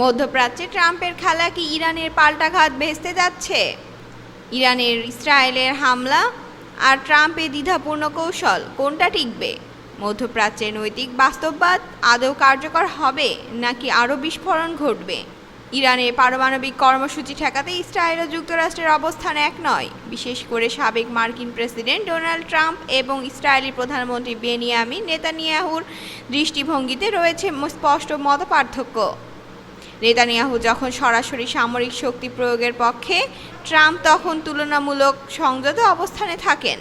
মধ্যপ্রাচ্যে ট্রাম্পের খেলা কি ইরানের পাল্টাঘাত ভেস্তে যাচ্ছে? ইরানের ইসরায়েলের হামলা আর ট্রাম্পের দ্বিধাপূর্ণ কৌশল, কোনটা টিকবে? মধ্যপ্রাচ্যের নৈতিক বাস্তববাদ আদৌ কার্যকর হবে নাকি আরও বিস্ফোরণ ঘটবে? ইরানের পারমাণবিক কর্মসূচি ঠেকাতে ইসরায়েল ও যুক্তরাষ্ট্রের অবস্থান এক নয়, বিশেষ করে সাবেক মার্কিন প্রেসিডেন্ট ডোনাল্ড ট্রাম্প এবং ইসরায়েলি প্রধানমন্ত্রী বেনিয়ামিন নেতানিয়াহুর দৃষ্টিভঙ্গিতে রয়েছে স্পষ্ট মতপার্থক্য। নেতানিয়াহু যখন সরাসরি সামরিক শক্তি প্রয়োগের পক্ষে ট্রাম্প তখন তুলনামূলক সংযত অবস্থানে থাকেন।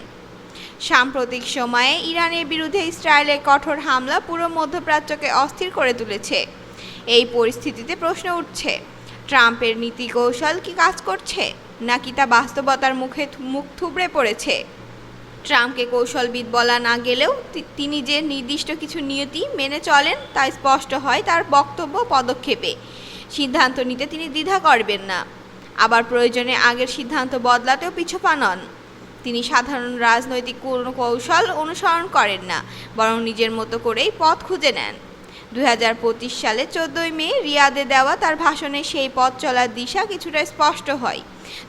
সাম্প্রতিক সময়ে ইরানের বিরুদ্ধে ইসরায়েলের কঠোর হামলা পুরো মধ্যপ্রাচ্যকে অস্থির করে তুলেছে। এই পরিস্থিতিতে প্রশ্ন উঠছে, ট্রাম্পের নীতি কৌশল কি কাজ করছে, নাকি তা বাস্তবতার মুখে মুখ থুবড়ে পড়েছে? ট্রাম্পকে কৌশলবিদ বলা না গেলেও তিনি যে নির্দিষ্ট কিছু নিয়তি মেনে চলেন তা স্পষ্ট হয় তার বক্তব্য পদক্ষেপে। সিদ্ধান্ত নিতে তিনি দ্বিধা করবেন না। আবার প্রয়োজনে আগের সিদ্ধান্ত বদলাতেও পিছপা নন। তিনি সাধারণ রাজনৈতিক কোনো কৌশল অনুসরণ করেন না, বরং নিজের মতো করেই পথ খুঁজে নেন। দু হাজার পঁচিশ সালে চোদ্দোই মে রিয়াদে দেওয়া তার ভাষণে সেই পথ চলার দিশা কিছুটা স্পষ্ট হয়।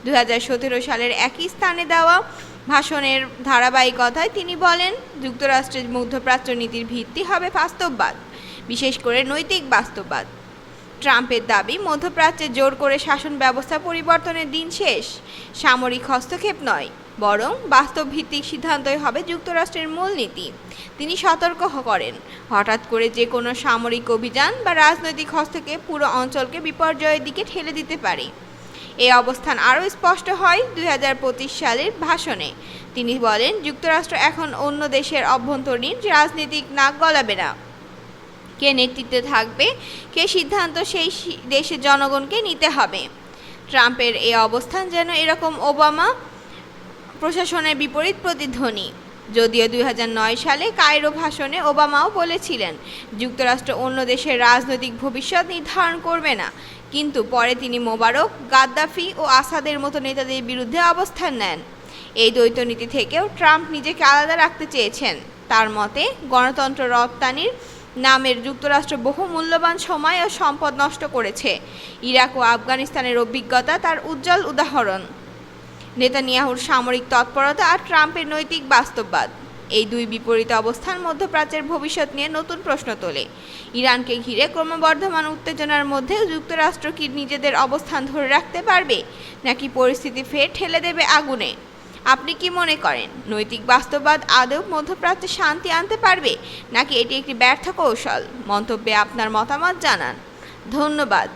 দু হাজার সতেরো সালের একই স্থানে দেওয়া ভাষণের ধারাবাহিকতায় তিনি বলেন, যুক্তরাষ্ট্রের মধ্যপ্রাচ্য নীতির ভিত্তি হবে বাস্তববাদ, বিশেষ করে নৈতিক বাস্তববাদ। ট্রাম্পের দাবি, মধ্যপ্রাচ্যে জোর করে শাসন ব্যবস্থা পরিবর্তনের দিন শেষ। সামরিক হস্তক্ষেপ নয়, বরং বাস্তব ভিত্তিক সিদ্ধান্তই হবে যুক্তরাষ্ট্রের মূলনীতি। তিনি সতর্ক করেন। হঠাৎ করে যে কোনো সামরিক অভিযান বা রাজনৈতিক হস্তক্ষেপ পুরো অঞ্চলকে বিপর্যয়ের দিকে ঠেলে দিতে পারে। এই অবস্থান আরও স্পষ্ট হয় দু হাজার পঁচিশ সালের ভাষণে। তিনি বলেন, যুক্তরাষ্ট্র এখন অন্য দেশের অভ্যন্তরীণ রাজনীতিক নাক গলাবে না। কে নেতৃত্বে থাকবে, কে সিদ্ধান্ত সেই দেশের জনগণকে নিতে হবে। ট্রাম্পের এই অবস্থান যেন এরকম ওবামা প্রশাসনের বিপরীত প্রতিধ্বনি। যদিও দুই হাজার নয় সালে কায়রো ভাষণে ওবামাও বলেছিলেন, যুক্তরাষ্ট্র অন্য দেশের রাজনৈতিক ভবিষ্যৎ নির্ধারণ করবে না। কিন্তু পরে তিনি মোবারক, গাদ্দাফি ও আসাদের মতো নেতাদের বিরুদ্ধে অবস্থান নেন। এই দ্বৈত নীতি থেকেও ট্রাম্প নিজেকে আলাদা রাখতে চেয়েছেন। তার মতে, গণতন্ত্র রপ্তানির নামের যুক্তরাষ্ট্র বহু মূল্যবান সময় ও সম্পদ নষ্ট করেছে। ইরাক ও আফগানিস্তানের অভিজ্ঞতা তার উজ্জ্বল উদাহরণ। নেতানিয়াহুর সামরিক তৎপরতা আর ট্রাম্পের নৈতিক বাস্তববাদ। এই দুই বিপরীত অবস্থান মধ্যপ্রাচ্যের ভবিষ্যৎ নিয়ে নতুন প্রশ্ন তোলে। ইরানকে ঘিরে ক্রমবর্ধমান উত্তেজনার মধ্যে যুক্তরাষ্ট্র কি নিজেদের অবস্থান ধরে রাখতে পারবে, নাকি পরিস্থিতি ফের ঠেলে দেবে আগুনে? আপনি কি মনে করেন, নৈতিক বাস্তববাদ আদৌ মধ্যপ্রাচ্যে শান্তি আনতে পারবে, নাকি এটি একটি ব্যর্থ কৌশল? মন্তব্যে আপনার মতামত জানান। ধন্যবাদ।